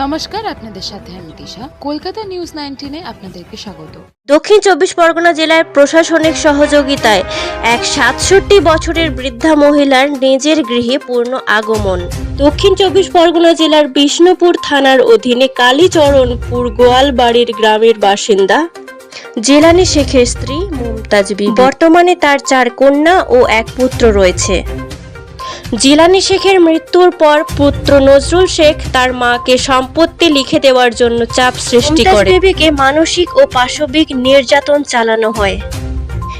নমস্কার আপনাদের সাথে আমি দিশা কলকাতা নিউজ নাইনটিনে আপনাদেরকে স্বাগত। দক্ষিণ চব্বিশ পরগনা জেলার প্রশাসনিক সহযোগিতায় এক সাতষট্টি বছরের বৃদ্ধা মহিলার নিজের গৃহে পূর্ণ আগমন। দক্ষিণ চব্বিশ পরগনা জেলার বিষ্ণুপুর থানার অধীনে কালীচরণপুর গোয়ালবাড়ির গ্রামের বাসিন্দা জেলানি শেখের স্ত্রী মুমতাজ বর্তমানে তার চার কন্যা ও এক পুত্র রয়েছে। জিলানি শেখের মৃত্যুর পর পুত্র নজরুল শেখ তার মাকে সম্পত্তি লিখে দেওয়ার জন্য চাপ সৃষ্টি করে। মানসিক ও পাশবিক নির্যাতন চালানো হয়।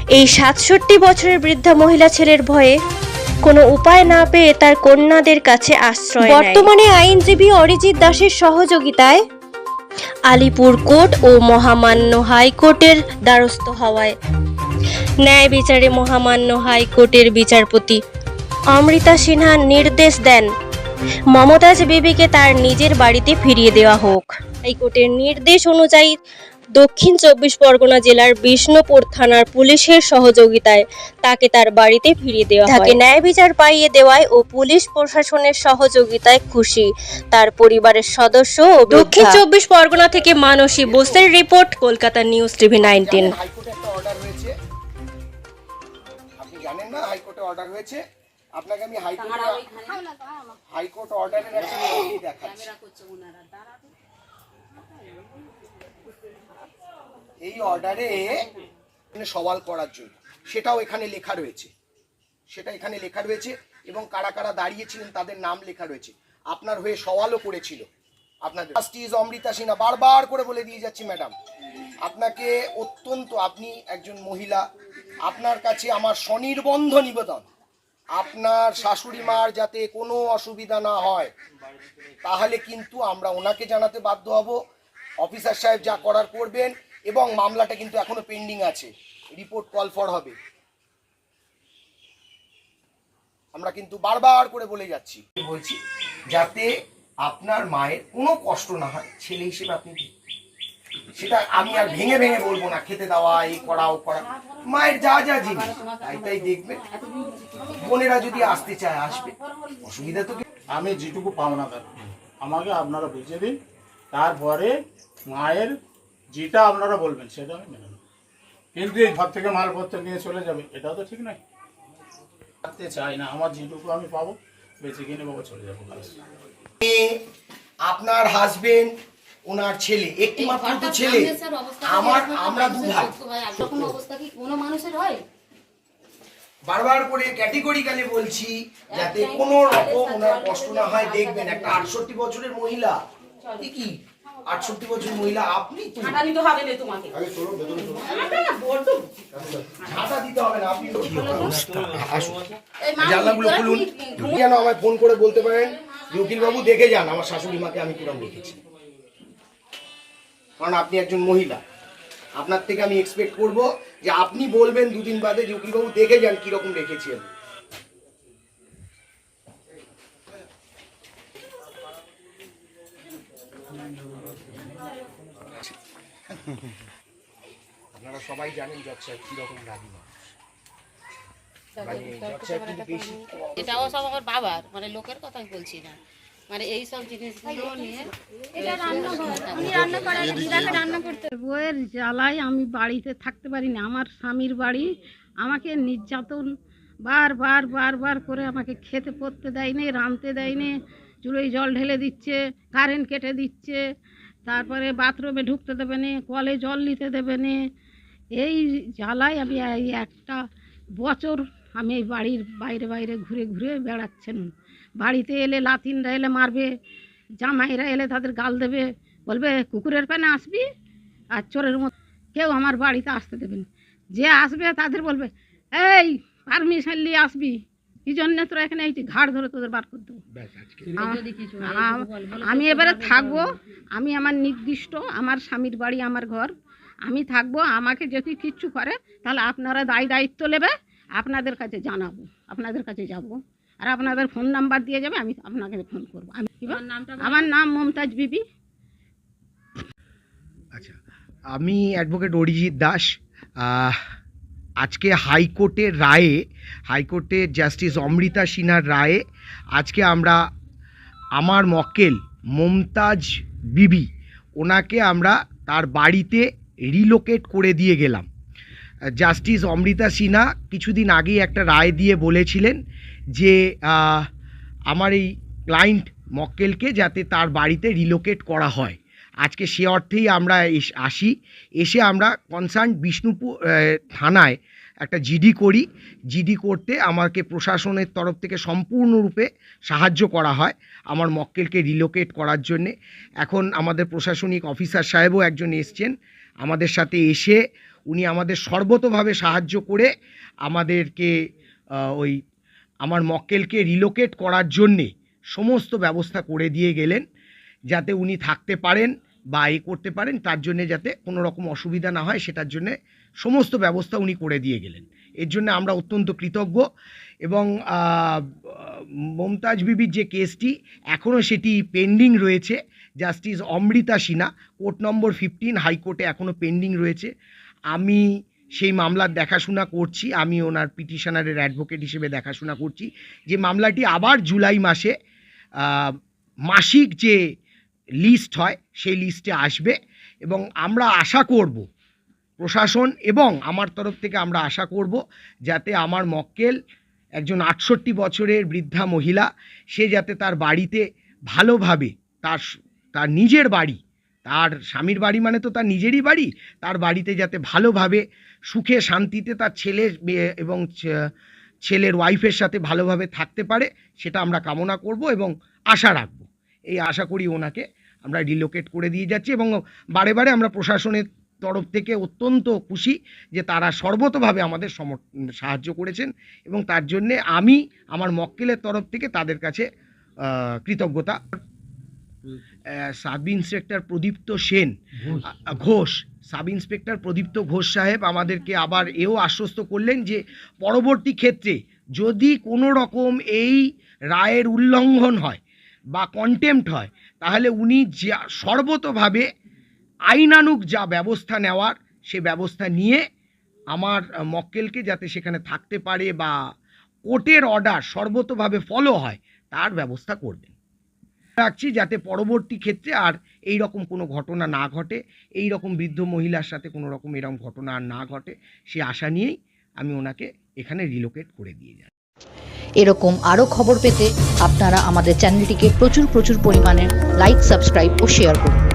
এই সাতষট্টি বছরের বৃদ্ধা মহিলা ছেলের ভয়ে কোনো উপায় না পেয়ে তার কন্যাদের কাছে আশ্রয় বর্তমানে আইনজীবী অরিজিৎ দাসের সহযোগিতায় আলিপুর কোর্ট ও মহামান্য হাইকোর্টের দ্বারস্থ হওয়ায়। ন্যায় বিচারে মহামান্য হাইকোর্টের বিচারপতি অমৃতা সিনহা নির্দেশ দেন মমতাজ বিবিকে তার নিজের বাড়িতে ফিরিয়ে দেওয়া হোক। হাইকোর্টের নির্দেশ অনুযায়ী দক্ষিণ চব্বিশ পরগনা জেলার বিষ্ণুপুর থানার পুলিশের সহযোগিতায় তাকে তার বাড়িতে ফিরিয়ে দেওয়া হয়। তাকে ন্যায় বিচার পাইয়ে দেওয়ায় ও পুলিশ প্রশাসনের সহযোগিতায় খুশি তার পরিবারের সদস্য ও দক্ষিণ চব্বিশ পরগনা থেকে মানসী বোসের report Kolkata news TV nineteen. হাইকোর্টে একটা অর্ডার হয়েছে আপনি জানেন না হাইকোর্টে অর্ডার হয়েছে? আপনাকে আমি হাইকোর্টে হাইকোর্ট অর্ডারের একটা কপি দেখাচ্ছি। এই অর্ডারে সওয়াল করার জন্য। সেটাও এখানে লেখা রয়েছে। সেটা এখানে লেখা রয়েছে এবং কারা কারা দাঁড়িয়েছিলেন তাদের নাম লেখা রয়েছে। আপনার হয়ে সওয়ালও করেছিল। আপনাদের জাস্টিস অমৃতা সিনহা বারবার করে বলে দিয়ে যাচ্ছি ম্যাডাম আপনাকে অত্যন্ত আপনি একজন মহিলা। আপনার কাছে আমার স্বনির্বন্ধ নিবেদন। আপনার শাশুড়ি মার যাতে কোনো অসুবিধা না হয়, তাহলে কিন্তু আমরা ওনাকে জানাতে বাধ্য হব। অফিসার সাহেব যা করার করবেন এবং মামলাটা কিন্তু এখনও পেন্ডিং আছে। রিপোর্ট কল ফর হবে। আমরা কিন্তু বারবার করে বলে যাচ্ছি। বলছি, যাতে আপনার মায়ের কোনো কষ্ট না হয়, ছেলে হিসেবে আপনি। সেটা আমি আর ভেঙে ভেঙে বলব না। খেতে দেওয়া এই করা ও করা। মায়ের যা যা জিনিস তাই তাই দেখবে। বোনেরা যদি আসতে চায় আসবে। অসুবিধা তো আমি যেটুকু পাওনা তার আমাকে আপনারা বুঝিয়ে দিন। তারপরে মায়ের যেটা আপনারা বলবেন সেটা আমি মেনে নেব। কিন্তু এই ঘর থেকে মালপত্র নিয়ে চলে যাবে এটাও তো ঠিক নয়। থাকতে চাই না আমার যেটুকু আমি পাবো বেঁচে কিনে বাবা চলে যাব। আপনার হাজবেন্ড ওনার ছেলে একটি মাত্র তো ছেলে। আমার আমরা দু ভাই। তখন অবস্থা কি? কোনো মানুষের হয়? বারবার করে ক্যাটেগরিক্যালি বলছি যাতে কোনো রকম ওনার কষ্ট না হয়। দেখবেন একটা আটষট্টি বছরের মহিলা। কি? আটষট্টি বছরের মহিলা আপনি তো। হাঁটা নিতে হবে না তোমাকে। ঝাঁটা দিতে হবে না আপনি জানলাগুলো খুলুন। যেন আমায় ফোন করে বলতে পারেন যে উকিল বাবু দেখে যান আমার শাশুড়ি মাকে আমি কিরম রেখেছি কারণ আপনি একজন মহিলা। আপনার থেকে আমি এক্সপেক্ট করব যে আপনি বলবেন দুদিন বাদে যে উকিল বাবু দেখে যান কীরকম রেখেছি আমি। আপনারা সবাই জানেন জজ সাহেব কীরকম রাগি এটাও সব আমার বাবার মানে লোকের কথাই বলছি না। মানে এই সব জিনিসগুলো নিয়ে বইয়ের জ্বালায় আমি বাড়িতে থাকতে পারি না। আমার স্বামীর বাড়ি আমাকে নির্যাতন বারবার বারবার করে আমাকে খেতে পড়তে দেয়নি রাঁধতে দেয়নি চুলোয় জল ঢেলে দিচ্ছে কারেন্ট কেটে দিচ্ছে তারপরে বাথরুমে ঢুকতে দেবে না কলে জল নিতে দেবে না। এই জ্বালায় আমি এই একটা বছর আমি এই বাড়ির বাইরে বাইরে ঘুরে ঘুরে বেড়াচ্ছেন। বাড়িতে এলে লাতিনরা এলে মারবে জামাইরা এলে তাদের গাল দেবে বলবে কুকুরের পানে আসবি আর চোরের মতো কেউ আমার বাড়িতে আসতে দেবে না। যে আসবে তাদের বলবে এই পারমিশন নিয়ে আসবি। কি জন্য তোরা এখানে এই ঘাড় ধরে তোদের বার করে দেবো। আমি এবারে থাকব আমি আমার নির্দিষ্ট আমার স্বামীর বাড়ি আমার ঘর আমি থাকব আমাকে যদি কিচ্ছু করে তাহলে আপনারা দায় দায়িত্ব নেবে আপনাদের কাছে জানাব আপনাদের কাছে যাব। আর আপনাদের ফোন নাম্বার দিয়ে যাবে আমি আপনাকে ফোন করব। আমি আমার নাম মমতাজ বিবি। আচ্ছা আমি অ্যাডভোকেট অরিজিৎ দাস। আজকে হাইকোর্টের রায়ে হাইকোর্টের জাস্টিস অমৃতা সিনহার রায়ে আজকে আমরা আমার মক্কেল মমতাজ বিবি ওনাকে আমরা তার বাড়িতে রিলোকেট করে দিয়ে গেলাম। জাস্টিস অমৃতা সিনহা কিছুদিন আগেই একটা রায় দিয়ে বলেছিলেন যে আমার এই ক্লায়েন্ট মক্কেলকে যাতে তার বাড়িতে রিলোকেট করা হয়। আজকে সে অর্থেই আমরা আসি। এসে আমরা কনসার্ন বিষ্ণুপুর থানায় একটা জিডি করি। জিডি করতে আমাকে প্রশাসনের তরফ থেকে সম্পূর্ণরূপে সাহায্য করা হয় আমার মক্কেলকে রিলোকেট করার জন্যে। এখন আমাদের প্রশাসনিক অফিসার সাহেবও একজন এসছেন আমাদের সাথে এসে উনি আমাদের সর্বতভাবে সাহায্য করে আমাদেরকে ওই আমার মক্কেলকে রিলোকেট করার জন্যে সমস্ত ব্যবস্থা করে দিয়ে গেলেন, যাতে উনি থাকতে পারেন বা এ করতে পারেন, তার জন্যে যাতে কোনো রকম অসুবিধা না হয়, সেটার জন্যে সমস্ত ব্যবস্থা উনি করে দিয়ে গেলেন। এর জন্য আমরা অত্যন্ত কৃতজ্ঞ এবং মমতাজ বিবির যে কেসটি এখনও সেটি পেন্ডিং রয়েছে। Justice Amrita Sinha, court number fifteen হাইকোর্টে এখনও পেন্ডিং রয়েছে। আমি সেই মামলার দেখাশোনা করছি, আমি ওনার পিটিশনারের অ্যাডভোকেট হিসেবে দেখাশোনা করছি। যে মামলাটি আবার জুলাই মাসে মাসিক যে লিস্ট হয়, সেই লিস্টে আসবে এবং আমরা আশা করব, প্রশাসন এবং আমার তরফ থেকে আমরা আশা করব যাতে আমার মক্কেল একজন আটষট্টি বছরের বৃদ্ধা মহিলা, সে যাতে তার বাড়িতে ভালোভাবে তার তার নিজের বাড়ি, তার স্বামীর বাড়ি মানে তো তার নিজেরই বাড়ি, তার বাড়িতে যাতে ভালোভাবে সুখে শান্তিতে তার ছেলে এবং ছেলের ওয়াইফের সাথে ভালোভাবে থাকতে পারে, সেটা আমরা কামনা করব এবং আশা রাখব। এই আশা করি ওনাকে আমরা রিলোকেট করে দিয়ে যাচ্ছি এবং বারে বারে আমরা প্রশাসনের তরফ থেকে অত্যন্ত খুশি যে তারা সর্বতভাবে আমাদের সমর, সাহায্য করেছেন এবং তার জন্যে আমি আমার মক্কেলের তরফ থেকে তাদের কাছে কৃতজ্ঞতা। Sub inspector Pradipta Sen Ghosh. Sub inspector Pradipta Ghosh সাহেব আমাদেরকে আবার এও আশ্বস্ত করলেন যে পরবর্তী ক্ষেত্রে যদি কোনো রকম এই রায়ের উল্লঙ্ঘন হয় বা কন্টেম্পট হয় তাহলে উনি যা সর্বতভাবে আইনানুগ যা ব্যবস্থা নেওয়ার সে ব্যবস্থা নিয়ে আমার মক্কেলকে যাতে সেখানে থাকতে পারে বা কোর্টের অর্ডার সর্বতভাবে ফলো হয় তার ব্যবস্থা করবেন। রাখছি যাতে পরবর্তী ক্ষেত্রে আর এই রকম কোনো ঘটনা না ঘটে। এই রকম বৃদ্ধ মহিলার সাথে কোনো রকম এরকম ঘটনা আর না ঘটে, সে আশা নিয়েই আমি ওনাকে এখানে রিলোকেট করে দিয়ে যাই। এরকম আরও খবর পেতে আপনারা আমাদের চ্যানেলটিকে প্রচুর প্রচুর পরিমাণে লাইক, সাবস্ক্রাইব ও শেয়ার করুন।